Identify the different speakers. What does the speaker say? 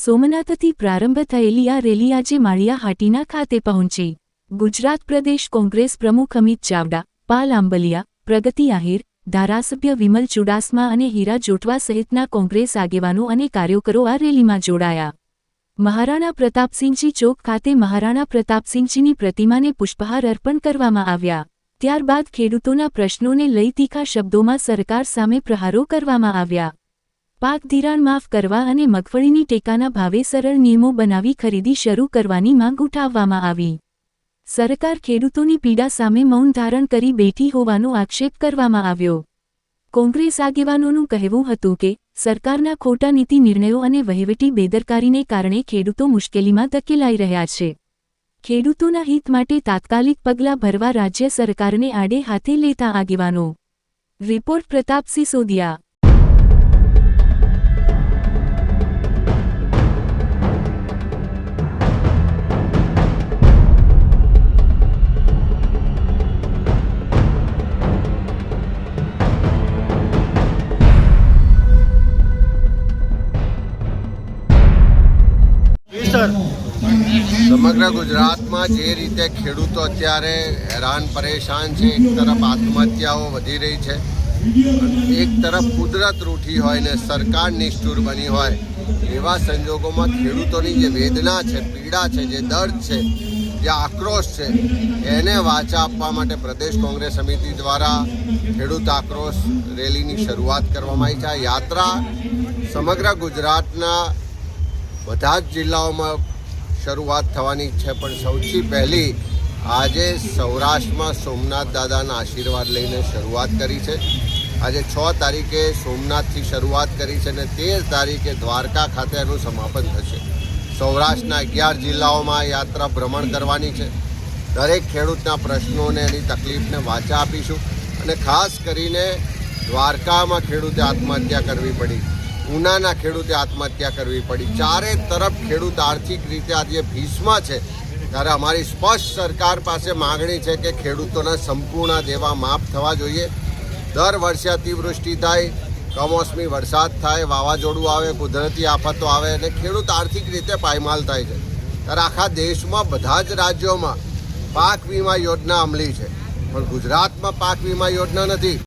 Speaker 1: સોમનાથથી પ્રારંભ થયેલી આ રેલી આજે માળિયા હાટીના ખાતે પહોંચી. ગુજરાત પ્રદેશ કોંગ્રેસ પ્રમુખ અમિત ચાવડા, પાલ આંબલિયા, પ્રગતિ આહિર, ધારાસભ્ય વિમલ ચુડાસમા અને હીરા જોટવા સહિતના કોંગ્રેસ આગેવાનો અને કાર્યકરો આ રેલીમાં જોડાયા. મહારાણા પ્રતાપસિંહજી ચોક ખાતે મહારાણા પ્રતાપસિંહજીની પ્રતિમાને પુષ્પહાર અર્પણ કરવામાં આવ્યા. ત્યારબાદ ખેડૂતોના પ્રશ્નોને લઈ તીખા શબ્દોમાં સરકાર સામે પ્રહારો કરવામાં આવ્યા. પાક ધિરાણ માફ કરવા અને મગફળીની ટેકાના ભાવે સરળ નિયમો બનાવી ખરીદી શરૂ કરવાની માંગ ઉઠાવવામાં આવી. સરકાર ખેડૂતોની પીડા સામે મૌન ધારણ કરી બેઠી હોવાનો આક્ષેપ કરવામાં આવ્યો. કોંગ્રેસ આગેવાનોનું કહેવું હતું કે, સરકારના ખોટા નીતિ નિર્ણયો અને વહીવટી બેદરકારીને કારણે ખેડૂતો મુશ્કેલીમાં ધકેલાઈ રહ્યા છે. ખેડૂતોના હિત માટે તાત્કાલિક પગલાં ભરવા રાજ્ય સરકારને આડે હાથે લેતા આગેવાનો. રિપોર્ટ પ્રતાપ સિસોદિયા
Speaker 2: સમગ્ર ગુજરાતમાં જે રીતે ખેડૂતો અત્યારે હેરાન, પરેશાન છે, એક તરફ આત્મહત્યાઓ વધી રહી છે એક તરફ કુદરત રૂઠી હોય ને સરકાર નિષ્ઠુર બની હોય, એવા સંજોગોમાં ખેડૂતોની જે વેદના છે, પીડા છે, જે દર્દ છે, જે આક્રોશ છે, એને વાચા આપવા માટે પ્રદેશ કોંગ્રેસ સમિતિ દ્વારા ખેડૂત આક્રોશ રેલીની શરૂઆત કરવામાં આવી છે. આ યાત્રા સમગ્ર ગુજરાતના બધા જ જિલ્લાઓમાં શરૂઆત થવાની છે, પણ સૌથી પહેલી આજે સૌરાષ્ટ્રમાં સોમનાથ દાદાના આશીર્વાદ લઈને શરૂઆત કરી છે. આજે છ તારીખે સોમનાથથી શરૂઆત કરી છે અને તેર તારીખે દ્વારકા ખાતે એનું સમાપન થશે. સૌરાષ્ટ્રના અગિયાર જિલ્લાઓમાં યાત્રા ભ્રમણ કરવાની છે. દરેક ખેડૂતના પ્રશ્નોને એની તકલીફને વાચા આપીશું અને ખાસ કરીને દ્વારકામાં ખેડૂતે આત્મહત્યા કરવી પડી. ઉનાના ખેડૂતે આત્મહત્યા કરવી પડી. ચારે તરફ ખેડૂત આર્થિક રીતે આજે ભીસમાં છે. ત્યારે અમારી સ્પષ્ટ સરકાર પાસે માગણી છે કે ખેડૂતોના સંપૂર્ણ દેવા માફ થવા જોઈએ. દર વર્ષે અતિવૃષ્ટિ થાય, કમોસમી વરસાદ થાય, વાવાઝોડું આવે, કુદરતી આફતો આવે અને ખેડૂત આર્થિક રીતે પાયમાલ થાય છે. ત્યારે આખા દેશમાં બધા જ રાજ્યોમાં પાક વીમા યોજના અમલી છે. પણ ગુજરાતમાં પાક વીમા યોજના નથી.